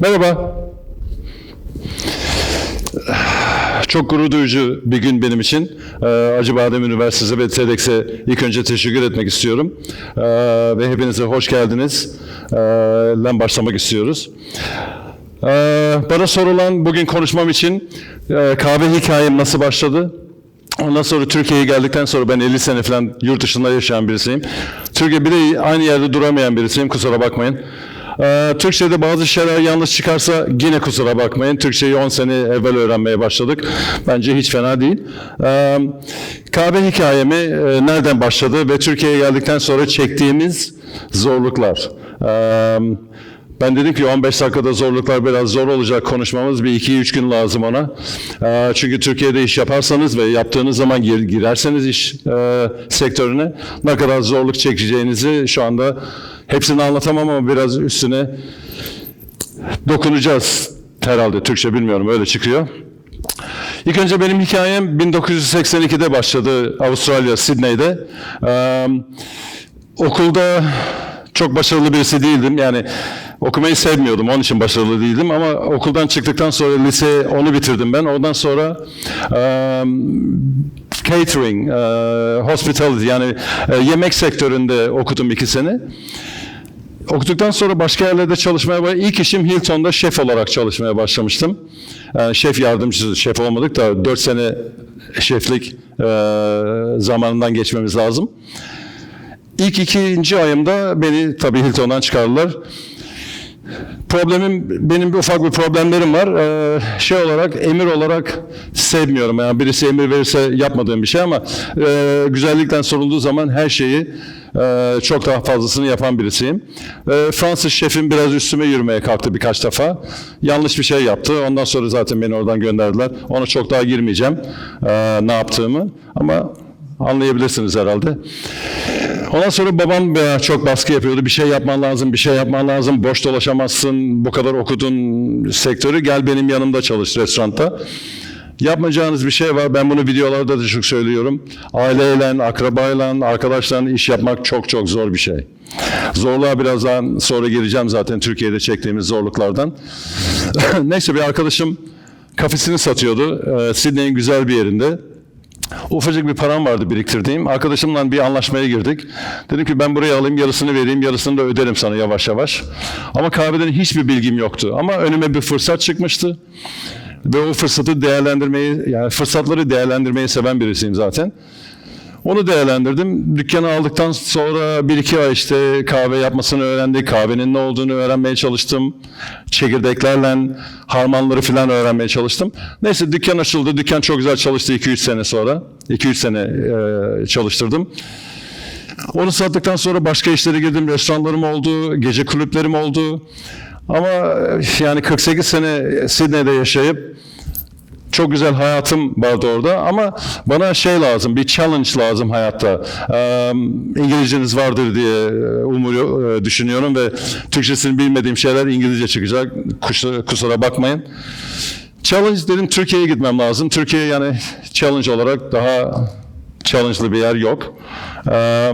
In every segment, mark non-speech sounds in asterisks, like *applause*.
Merhaba. Çok gurur duyucu bir gün benim için. Ee, Acıbadem Üniversitesi ve TEDx'e ilk önce teşekkür etmek istiyorum. Ee, ve hepinize hoş geldiniz. Ee, lan başlamak istiyoruz. Ee, bana sorulan bugün konuşmam için e, kahve hikayem nasıl başladı? Ondan sonra Türkiye'ye geldikten sonra ben 50 sene falan yurt dışında yaşayan birisiyim. Türkiye bir de aynı yerde duramayan birisiyim kusura bakmayın. Ee, Türkçe'de bazı şeyler yanlış çıkarsa yine kusura bakmayın. Türkçeyi 10 sene evvel öğrenmeye başladık. Bence hiç fena değil. Ee, hikayemi e, nereden başladı ve Türkiye'ye geldikten sonra çektiğimiz zorluklar. Ee, ben dedim ki 15 dakikada zorluklar biraz zor olacak konuşmamız. Bir iki üç gün lazım ona. Ee, çünkü Türkiye'de iş yaparsanız ve yaptığınız zaman gir- girerseniz iş e, sektörüne ne kadar zorluk çekeceğinizi şu anda hepsini anlatamam ama biraz üstüne dokunacağız herhalde. Türkçe bilmiyorum öyle çıkıyor. İlk önce benim hikayem 1982'de başladı Avustralya, Sydney'de. Ee, okulda çok başarılı birisi değildim. Yani okumayı sevmiyordum. Onun için başarılı değildim. Ama okuldan çıktıktan sonra lise onu bitirdim ben. Ondan sonra eee, catering, eee, hospitality yani e, yemek sektöründe okudum iki sene. Okuduktan sonra başka yerlerde çalışmaya başladım. İlk işim Hilton'da şef olarak çalışmaya başlamıştım. Yani şef yardımcısı, şef olmadık da 4 sene şeflik eee, zamanından geçmemiz lazım. İlk ikinci ayımda beni tabii Hilton'dan çıkardılar. Problemim, benim bir ufak bir problemlerim var. Ee, şey olarak, emir olarak sevmiyorum. Yani birisi emir verirse yapmadığım bir şey ama e, güzellikten sorulduğu zaman her şeyi e, çok daha fazlasını yapan birisiyim. E, Fransız şefim biraz üstüme yürümeye kalktı birkaç defa. Yanlış bir şey yaptı. Ondan sonra zaten beni oradan gönderdiler. Ona çok daha girmeyeceğim e, ne yaptığımı. Ama anlayabilirsiniz herhalde. Ondan sonra babam e, çok baskı yapıyordu. Bir şey yapman lazım, bir şey yapman lazım. Boş dolaşamazsın. Bu kadar okudun sektörü. Gel benim yanımda çalış restoranda. Yapmayacağınız bir şey var. Ben bunu videolarda da çok söylüyorum. Aileyle, akrabayla, arkadaşlarla iş yapmak çok çok zor bir şey. Zorluğa birazdan sonra gireceğim zaten Türkiye'de çektiğimiz zorluklardan. *clears throat* Neyse bir arkadaşım kafesini satıyordu. Ee, Sydney'in güzel bir yerinde. Ufacık bir param vardı biriktirdiğim. Arkadaşımla bir anlaşmaya girdik. Dedim ki ben burayı alayım yarısını vereyim yarısını da öderim sana yavaş yavaş. Ama kahveden hiçbir bilgim yoktu. Ama önüme bir fırsat çıkmıştı. Ve o fırsatı değerlendirmeyi yani fırsatları değerlendirmeyi seven birisiyim zaten. Onu değerlendirdim. Dükkanı aldıktan sonra bir iki ay işte kahve yapmasını öğrendik. Kahvenin ne olduğunu öğrenmeye çalıştım. Çekirdeklerle harmanları falan öğrenmeye çalıştım. Neyse dükkan açıldı. Dükkan çok güzel çalıştı 2-3 sene sonra. 2-3 sene e, çalıştırdım. Onu sattıktan sonra başka işlere girdim. Restoranlarım oldu, gece kulüplerim oldu. Ama e, yani 48 sene Sydney'de yaşayıp çok güzel hayatım vardı orada ama bana şey lazım, bir challenge lazım hayatta. Ee, İngilizceniz vardır diye umuyor, düşünüyorum ve Türkçesini bilmediğim şeyler İngilizce çıkacak. Kusura, kusura bakmayın. Challenge dedim Türkiye'ye gitmem lazım. Türkiye yani challenge olarak daha challenge'lı bir yer yok. Ee,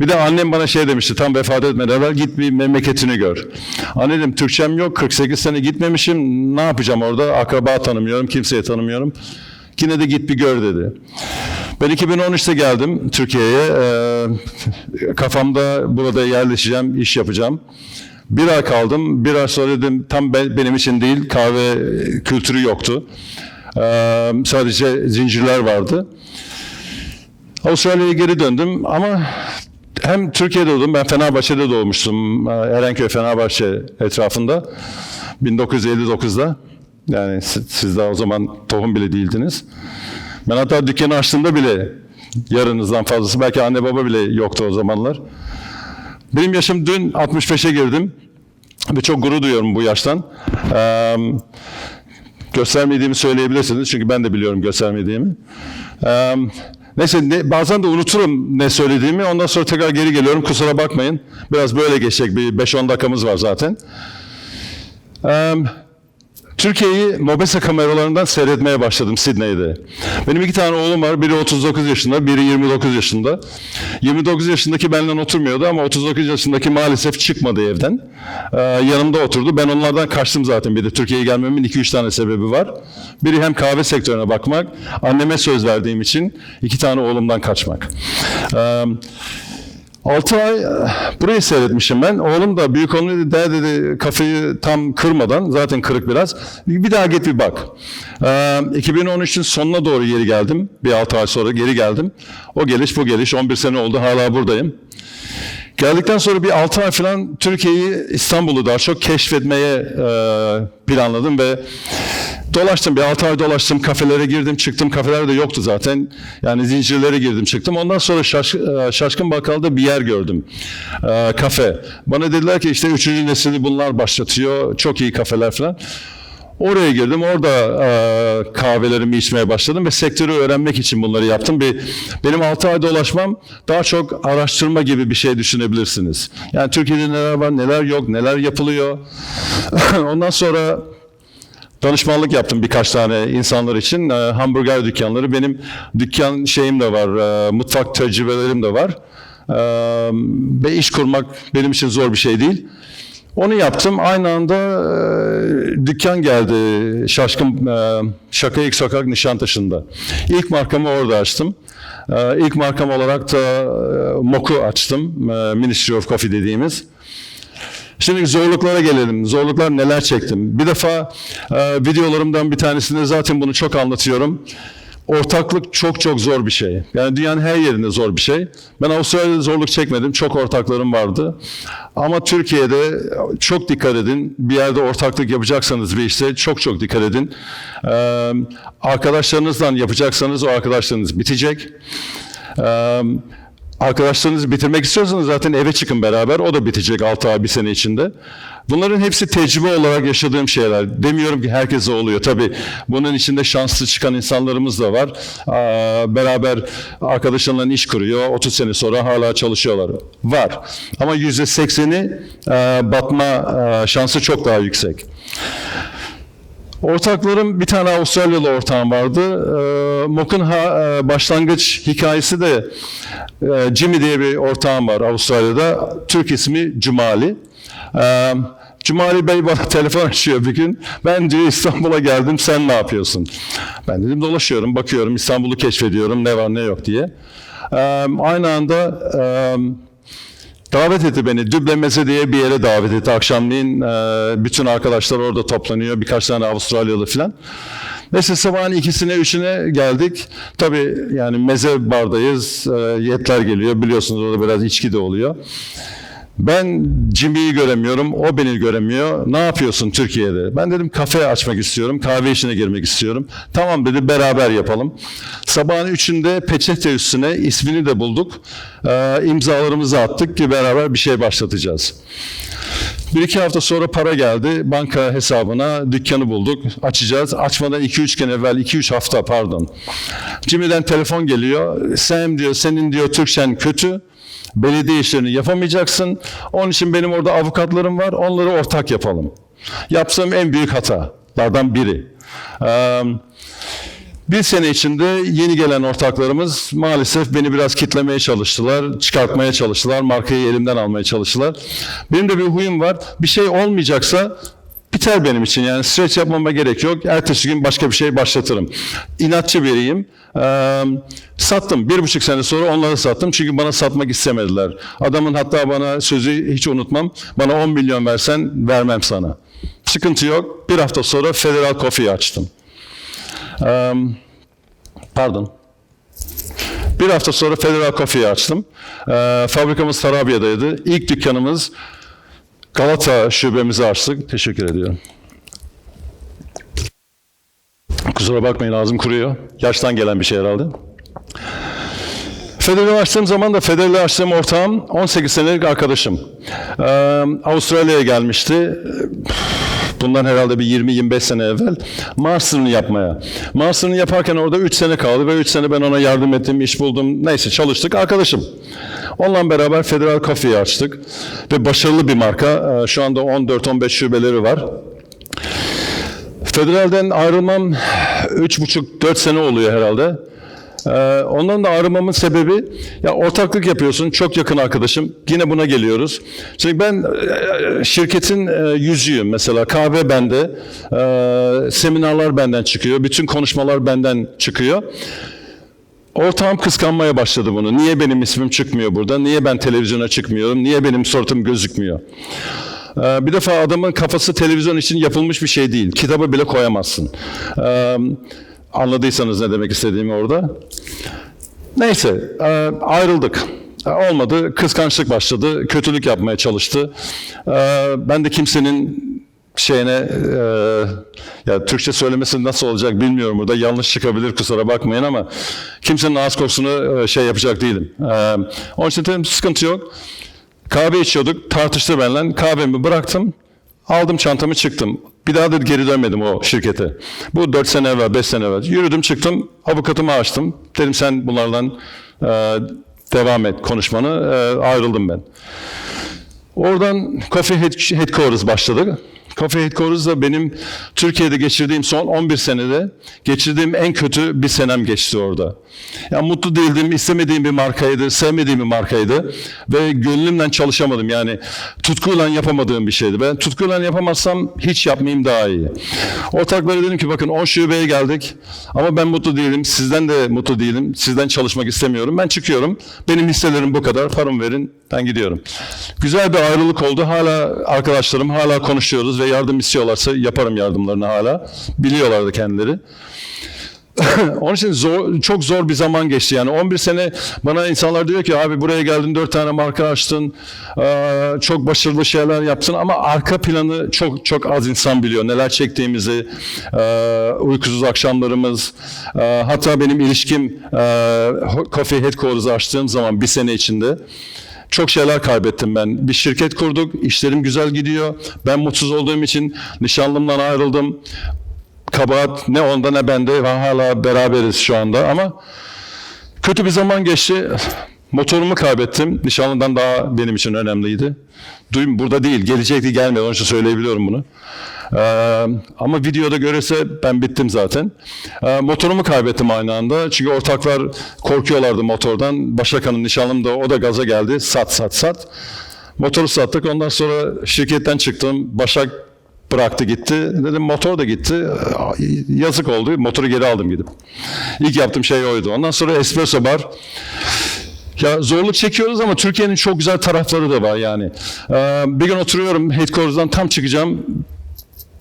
bir de annem bana şey demişti tam vefat etmeden evvel git bir memleketini gör. Anne dedim Türkçem yok 48 sene gitmemişim ne yapacağım orada akraba tanımıyorum kimseyi tanımıyorum. Yine de git bir gör dedi. Ben 2013'te geldim Türkiye'ye. Ee, kafamda burada yerleşeceğim, iş yapacağım. Bir ay kaldım. Bir ay sonra dedim tam be- benim için değil kahve kültürü yoktu. Ee, sadece zincirler vardı. Avustralya'ya geri döndüm ama hem Türkiye'de doğdum, ben Fenerbahçe'de doğmuştum. Erenköy Fenerbahçe etrafında. 1959'da. Yani siz, daha o zaman tohum bile değildiniz. Ben hatta dükkanı açtığımda bile yarınızdan fazlası, belki anne baba bile yoktu o zamanlar. Benim yaşım dün 65'e girdim. Ve çok gurur duyuyorum bu yaştan. Ee, göstermediğimi söyleyebilirsiniz çünkü ben de biliyorum göstermediğimi. Ee, neyse ne, bazen de unuturum ne söylediğimi ondan sonra tekrar geri geliyorum kusura bakmayın. Biraz böyle geçecek bir 5-10 dakikamız var zaten. Ee, Türkiye'yi Mobese kameralarından seyretmeye başladım Sydney'de. Benim iki tane oğlum var. Biri 39 yaşında, biri 29 yaşında. 29 yaşındaki benden oturmuyordu ama 39 yaşındaki maalesef çıkmadı evden. Ee, yanımda oturdu. Ben onlardan kaçtım zaten. Bir de Türkiye'ye gelmemin 2-3 tane sebebi var. Biri hem kahve sektörüne bakmak, anneme söz verdiğim için iki tane oğlumdan kaçmak. Ee, 6 ay eh, burayı seyretmişim ben. Oğlum da büyük oğlum dedi, "Dad," dedi kafayı tam kırmadan zaten kırık biraz. Bir, daha git bir bak. Ee, 2013'ün sonuna doğru geri geldim. Bir 6 ay sonra geri geldim. O geliş bu geliş 11 sene oldu hala buradayım. Geldikten sonra bir 6 ay falan Türkiye'yi, İstanbul'u daha çok keşfetmeye e, planladım ve dolaştım. Bir 6 ay dolaştım, kafelere girdim, çıktım. Kafeler de yoktu zaten. Yani zincirlere girdim, çıktım. Ondan sonra şaş, e, Şaşkın Bakkal'da bir yer gördüm. E, kafe. Bana dediler ki işte 3. nesili bunlar başlatıyor. Çok iyi kafeler falan. Oraya girdim. Orada e, kahvelerimi içmeye başladım ve sektörü öğrenmek için bunları yaptım. Bir, benim 6 ay dolaşmam daha çok araştırma gibi bir şey düşünebilirsiniz. Yani Türkiye'de neler var, neler yok, neler yapılıyor. *laughs* Ondan sonra danışmanlık yaptım birkaç tane insanlar için. E, hamburger dükkanları. Benim dükkan şeyim de var, e, mutfak tecrübelerim de var. E, ve iş kurmak benim için zor bir şey değil. Onu yaptım. Aynı anda e, dükkan geldi. Şaşkın e, Şakayık Sokak Nişantaşı'nda. İlk markamı orada açtım. E, ilk markam olarak da e, Mok'u açtım. E, Ministry of Coffee dediğimiz. Şimdi zorluklara gelelim. Zorluklar neler çektim? Bir defa e, videolarımdan bir tanesinde zaten bunu çok anlatıyorum. Ortaklık çok çok zor bir şey. Yani dünyanın her yerinde zor bir şey. Ben Avustralya'da zorluk çekmedim. Çok ortaklarım vardı. Ama Türkiye'de çok dikkat edin. Bir yerde ortaklık yapacaksanız bir işte çok çok dikkat edin. Ee, arkadaşlarınızdan yapacaksanız o arkadaşlarınız bitecek. Ee, Arkadaşlarınızı bitirmek istiyorsanız zaten eve çıkın beraber. O da bitecek 6 ay, bir sene içinde. Bunların hepsi tecrübe olarak yaşadığım şeyler. Demiyorum ki herkese oluyor. Tabii bunun içinde şanslı çıkan insanlarımız da var. Aa, beraber arkadaşlarla iş kuruyor. 30 sene sonra hala çalışıyorlar. Var. Ama %80'i e, batma şansı çok daha yüksek. Ortaklarım bir tane Avustralyalı ortağım vardı. Ee, Mok'un e, başlangıç hikayesi de e, Jimmy diye bir ortağım var Avustralya'da. Türk ismi Cumali. Ee, Cumali Bey bana *laughs* telefon açıyor bir gün. Ben diyor İstanbul'a geldim sen ne yapıyorsun? Ben dedim dolaşıyorum, bakıyorum, İstanbul'u keşfediyorum ne var ne yok diye. Ee, aynı anda e, Davet etti beni. Düblemeze diye bir yere davet etti. Akşamleyin e, bütün arkadaşlar orada toplanıyor. Birkaç tane Avustralyalı falan. Neyse sabahın ikisine, üçüne geldik. Tabii yani meze bardayız. E, yetler geliyor. Biliyorsunuz orada biraz içki de oluyor. Ben Jimmy'yi göremiyorum, o beni göremiyor. Ne yapıyorsun Türkiye'de? Ben dedim kafe açmak istiyorum, kahve işine girmek istiyorum. Tamam dedi, beraber yapalım. Sabahın üçünde peçete üstüne ismini de bulduk. Ee, imzalarımızı attık ki beraber bir şey başlatacağız. Bir iki hafta sonra para geldi. Banka hesabına dükkanı bulduk. Açacağız. Açmadan iki üç gün evvel, iki üç hafta pardon. Jimmy'den telefon geliyor. Sam diyor, senin diyor Türkçen kötü. Belediye işlerini yapamayacaksın. Onun için benim orada avukatlarım var. Onları ortak yapalım. Yapsam en büyük hatalardan biri. Ee, bir sene içinde yeni gelen ortaklarımız maalesef beni biraz kitlemeye çalıştılar, çıkartmaya çalıştılar, markayı elimden almaya çalıştılar. Benim de bir huyum var. Bir şey olmayacaksa biter benim için. Yani streç yapmama gerek yok. Ertesi gün başka bir şey başlatırım. İnatçı biriyim. Ee, sattım. Bir buçuk sene sonra onları sattım. Çünkü bana satmak istemediler. Adamın hatta bana sözü hiç unutmam. Bana 10 milyon versen vermem sana. Sıkıntı yok. Bir hafta sonra Federal Coffee açtım. Ee, pardon. Bir hafta sonra Federal Coffee'yi açtım. Ee, fabrikamız Tarabya'daydı. İlk dükkanımız Galata şubemizi açtık. Teşekkür ediyorum. Kusura bakmayın ağzım kuruyor. Yaştan gelen bir şey herhalde. Federal'i açtığım zaman da Federal'i açtığım ortağım 18 senelik arkadaşım. Ee, Avustralya'ya gelmişti. Bundan herhalde bir 20-25 sene evvel Master'ını yapmaya. Master'ını yaparken orada 3 sene kaldı ve 3 sene ben ona yardım ettim, iş buldum. Neyse çalıştık. Arkadaşım. Onunla beraber Federal Coffee'yi açtık. Ve başarılı bir marka. Ee, Şu anda 14-15 şubeleri var. Federal'den ayrılmam 3,5-4 sene oluyor herhalde. Ee, ondan da ayrılmamın sebebi ya ortaklık yapıyorsun çok yakın arkadaşım yine buna geliyoruz. Çünkü ben e, şirketin e, yüzüyüm mesela kahve bende, e, seminarlar benden çıkıyor, bütün konuşmalar benden çıkıyor. Ortağım kıskanmaya başladı bunu. Niye benim ismim çıkmıyor burada? Niye ben televizyona çıkmıyorum? Niye benim suratım gözükmüyor? Ee, Bir defa adamın kafası televizyon için yapılmış bir şey değil. Kitabı bile koyamazsın. Anladıysanız ne demek istediğimi orada. Neyse e, ayrıldık. E, Olmadı. Kıskançlık başladı. Kötülük yapmaya çalıştı. Ee, Ben de kimsenin şeyine e, ya Türkçe söylemesi nasıl olacak bilmiyorum burada yanlış çıkabilir kusura bakmayın ama kimsenin ağız kokusunu e, şey yapacak değilim. Ee, onun için dedim sıkıntı yok. Kahve içiyorduk tartıştı benimle kahvemi bıraktım aldım çantamı çıktım. Bir daha da geri dönmedim o şirkete. Bu 4 sene evvel 5 sene evvel yürüdüm çıktım avukatımı açtım. Dedim sen bunlarla e, devam et konuşmanı E, ayrıldım ben. Oradan Coffee Head- Headquarters başladı. Headquarters da benim Türkiye'de geçirdiğim son 11 senede geçirdiğim en kötü bir senem geçti orada. Ya mutlu değildim, istemediğim bir markaydı, sevmediğim bir markaydı ve gönlümden çalışamadım. Yani tutkuyla yapamadığım bir şeydi. Ben tutkuyla yapamazsam hiç yapmayayım daha iyi. Ortaklara dedim ki bakın 10 şubeye geldik ama ben mutlu değilim, sizden de mutlu değilim, sizden çalışmak istemiyorum. Ben çıkıyorum, benim hisselerim bu kadar, paramı verin, ben gidiyorum. Güzel bir ayrılık oldu. Hala arkadaşlarım, hala konuşuyoruz ve yardım istiyorlarsa yaparım yardımlarını hala. Biliyorlardı kendileri. *laughs* Onun için zor, çok zor bir zaman geçti. Yani 11 sene bana insanlar diyor ki abi buraya geldin 4 tane marka açtın, çok başarılı şeyler yaptın ama arka planı çok çok az insan biliyor. Neler çektiğimizi, uykusuz akşamlarımız, hatta benim ilişkim Coffee Headquarters'ı açtığım zaman bir sene içinde çok şeyler kaybettim ben. Bir şirket kurduk, işlerim güzel gidiyor. Ben mutsuz olduğum için nişanlımdan ayrıldım kabahat ne onda ne bende hala beraberiz şu anda ama kötü bir zaman geçti. Motorumu kaybettim. Nişanlıdan daha benim için önemliydi. Duyum burada değil, gelecekti gelmedi. Onun için söyleyebiliyorum bunu. Ee, ama videoda görürse ben bittim zaten. Ee, motorumu kaybettim aynı anda. Çünkü ortaklar korkuyorlardı motordan. Başakan'ın nişanlım da o da gaza geldi. Sat sat sat. Motoru sattık. Ondan sonra şirketten çıktım. Başak bıraktı gitti. Dedim motor da gitti. Yazık oldu. Motoru geri aldım gidip. İlk yaptığım şey oydu. Ondan sonra espresso bar. Ya zorluk çekiyoruz ama Türkiye'nin çok güzel tarafları da var yani. Ee, bir gün oturuyorum headquarters'dan tam çıkacağım.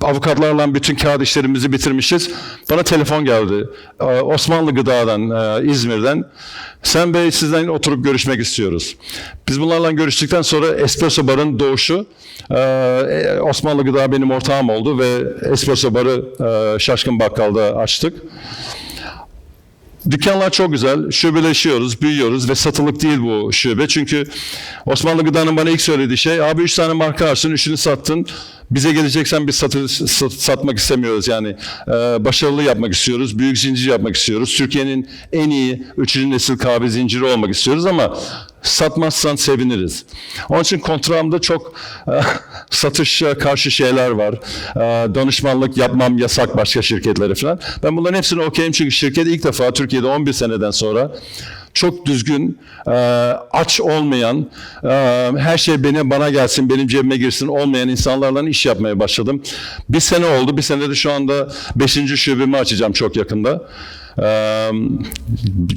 Avukatlarla bütün kağıt işlerimizi bitirmişiz. Bana telefon geldi. Ee, Osmanlı Gıda'dan, e, İzmir'den. Sen Bey sizden oturup görüşmek istiyoruz. Biz bunlarla görüştükten sonra Espresso Bar'ın doğuşu. e, Osmanlı Gıda benim ortağım oldu ve Espresso Bar'ı e, Şaşkın Bakkal'da açtık. Dükkanlar çok güzel. Şubeleşiyoruz, büyüyoruz ve satılık değil bu şube. Çünkü Osmanlı Gıda'nın bana ilk söylediği şey, abi üç tane marka açtın, üçünü sattın. Bize geleceksen biz satı, sat- satmak istemiyoruz yani. Ee, başarılı yapmak istiyoruz, büyük zincir yapmak istiyoruz. Türkiye'nin en iyi üçüncü nesil kahve zinciri olmak istiyoruz ama satmazsan seviniriz. Onun için kontrağımda çok e, satışa karşı şeyler var. E, danışmanlık yapmam yasak başka şirketlere falan. Ben bunların hepsini okeyim çünkü şirket ilk defa Türkiye'de 11 seneden sonra çok düzgün, e, aç olmayan, her şey beni bana gelsin, benim cebime girsin olmayan insanlarla iş yapmaya başladım. Bir sene oldu, bir senede şu anda 5. şubemi açacağım çok yakında.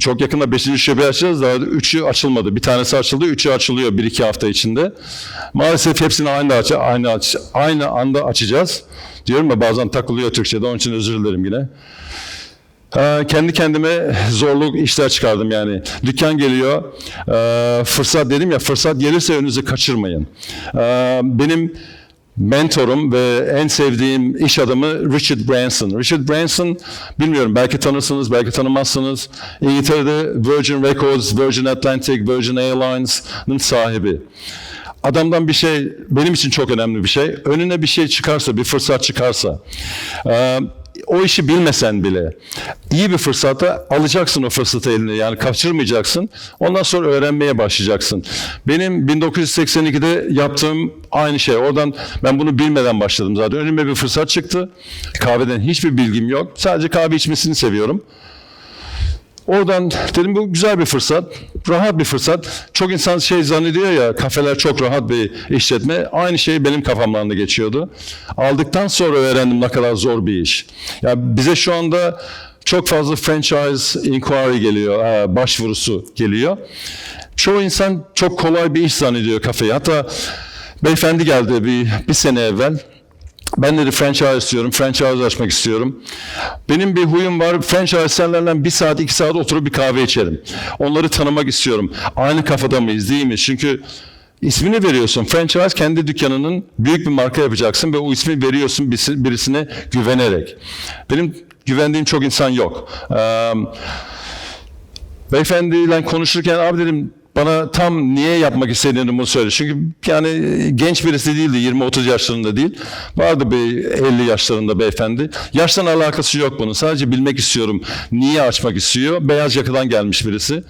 Çok yakında 5. şube açacağız da 3'ü açılmadı. Bir tanesi açıldı, 3'ü açılıyor 1-2 hafta içinde. Maalesef hepsini aynı aç aynı aç aynı anda açacağız. Diyorum ya bazen takılıyor Türkçe'de onun için özür dilerim yine. Kendi kendime zorluk işler çıkardım yani. Dükkan geliyor, fırsat dedim ya fırsat gelirse önünüzü kaçırmayın. Benim mentorum ve en sevdiğim iş adamı Richard Branson. Richard Branson bilmiyorum belki tanırsınız belki tanımazsınız. İngiltere'de Virgin Records, Virgin Atlantic, Virgin Airlines'ın sahibi. Adamdan bir şey benim için çok önemli bir şey. Önüne bir şey çıkarsa, bir fırsat çıkarsa. ee, o işi bilmesen bile iyi bir fırsata alacaksın o fırsatı eline yani kaçırmayacaksın. Ondan sonra öğrenmeye başlayacaksın. Benim 1982'de yaptığım aynı şey. Oradan ben bunu bilmeden başladım zaten. Önüme bir fırsat çıktı. Kahveden hiçbir bilgim yok. Sadece kahve içmesini seviyorum. Oradan dedim bu güzel bir fırsat, rahat bir fırsat. Çok insan şey zannediyor ya kafeler çok rahat bir işletme. Aynı şey benim kafamdan da geçiyordu. Aldıktan sonra öğrendim ne kadar zor bir iş. Ya bize şu anda çok fazla franchise inquiry geliyor, e, başvurusu geliyor. Çoğu insan çok kolay bir iş zannediyor kafeyi. Hatta beyefendi geldi bir, bir sene evvel. Ben dedi franchise istiyorum, franchise açmak istiyorum. Benim bir huyum var, franchise'lerle bir saat, iki saat oturup bir kahve içerim. Onları tanımak istiyorum. Aynı kafada mıyız, değil mi? Çünkü ismini veriyorsun. Franchise kendi dükkanının büyük bir marka yapacaksın ve o ismi veriyorsun birisi- birisine güvenerek. Benim güvendiğim çok insan yok. Eee Beyefendiyle konuşurken abi dedim bana tam niye yapmak istediğini bunu söyle. Çünkü yani genç birisi değildi 20-30 yaşlarında değil. Vardı bir 50 yaşlarında beyefendi. Yaştan alakası yok bunun. Sadece bilmek istiyorum. Niye açmak istiyor? Beyaz yakadan gelmiş birisi.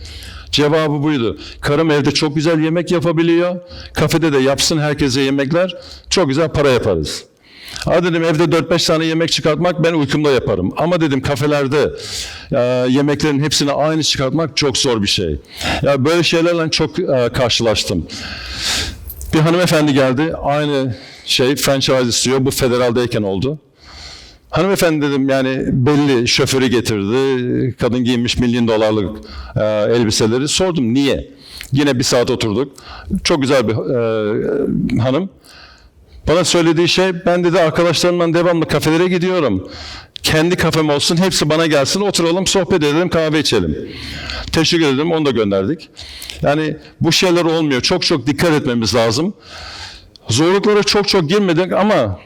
Cevabı buydu. Karım evde çok güzel yemek yapabiliyor. Kafede de yapsın herkese yemekler. Çok güzel para yaparız. Ha dedim evde 4-5 tane yemek çıkartmak ben uykumda yaparım. Ama dedim kafelerde e, yemeklerin hepsini aynı çıkartmak çok zor bir şey. Ya böyle şeylerle çok e, karşılaştım. Bir hanımefendi geldi. Aynı şey franchise istiyor. Bu federaldeyken oldu. Hanımefendi dedim yani belli şoförü getirdi. Kadın giymiş milyon dolarlık e, elbiseleri. Sordum niye? Yine bir saat oturduk. Çok güzel bir e, hanım. Bana söylediği şey ben dedi arkadaşlarımla devamlı kafelere gidiyorum. Kendi kafem olsun hepsi bana gelsin oturalım sohbet edelim kahve içelim. Teşekkür ederim onu da gönderdik. Yani bu şeyler olmuyor. Çok çok dikkat etmemiz lazım. Zorluklara çok çok girmedik ama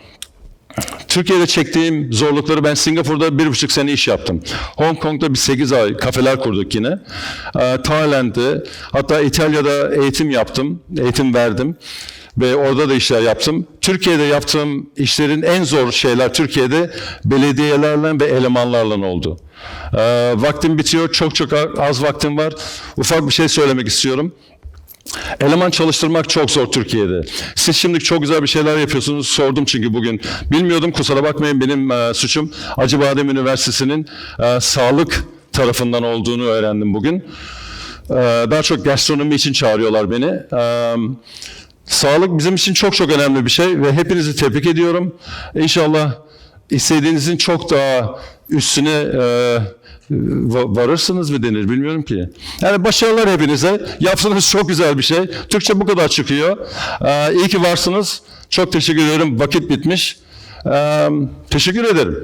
Türkiye'de çektiğim zorlukları ben Singapur'da bir buçuk sene iş yaptım. Hong Kong'da bir sekiz ay kafeler kurduk yine. Ee, Tayland'da hatta İtalya'da eğitim yaptım, eğitim verdim ve orada da işler yaptım. Türkiye'de yaptığım işlerin en zor şeyler Türkiye'de belediyelerle ve elemanlarla oldu. Ee, vaktim bitiyor, çok çok az vaktim var. Ufak bir şey söylemek istiyorum. Eleman çalıştırmak çok zor Türkiye'de. Siz şimdi çok güzel bir şeyler yapıyorsunuz. Sordum çünkü bugün. Bilmiyordum kusura bakmayın benim e, suçum. Acıbadem Üniversitesi'nin e, sağlık tarafından olduğunu öğrendim bugün. E, daha çok gastronomi için çağırıyorlar beni. E, sağlık bizim için çok çok önemli bir şey ve hepinizi tebrik ediyorum. İnşallah istediğinizin çok daha üstüne e, va- varırsınız mı denir bilmiyorum ki. Yani başarılar hepinize. Yaptığınız çok güzel bir şey. Türkçe bu kadar çıkıyor. E, iyi ki varsınız. Çok teşekkür ederim. Vakit bitmiş. E, teşekkür ederim.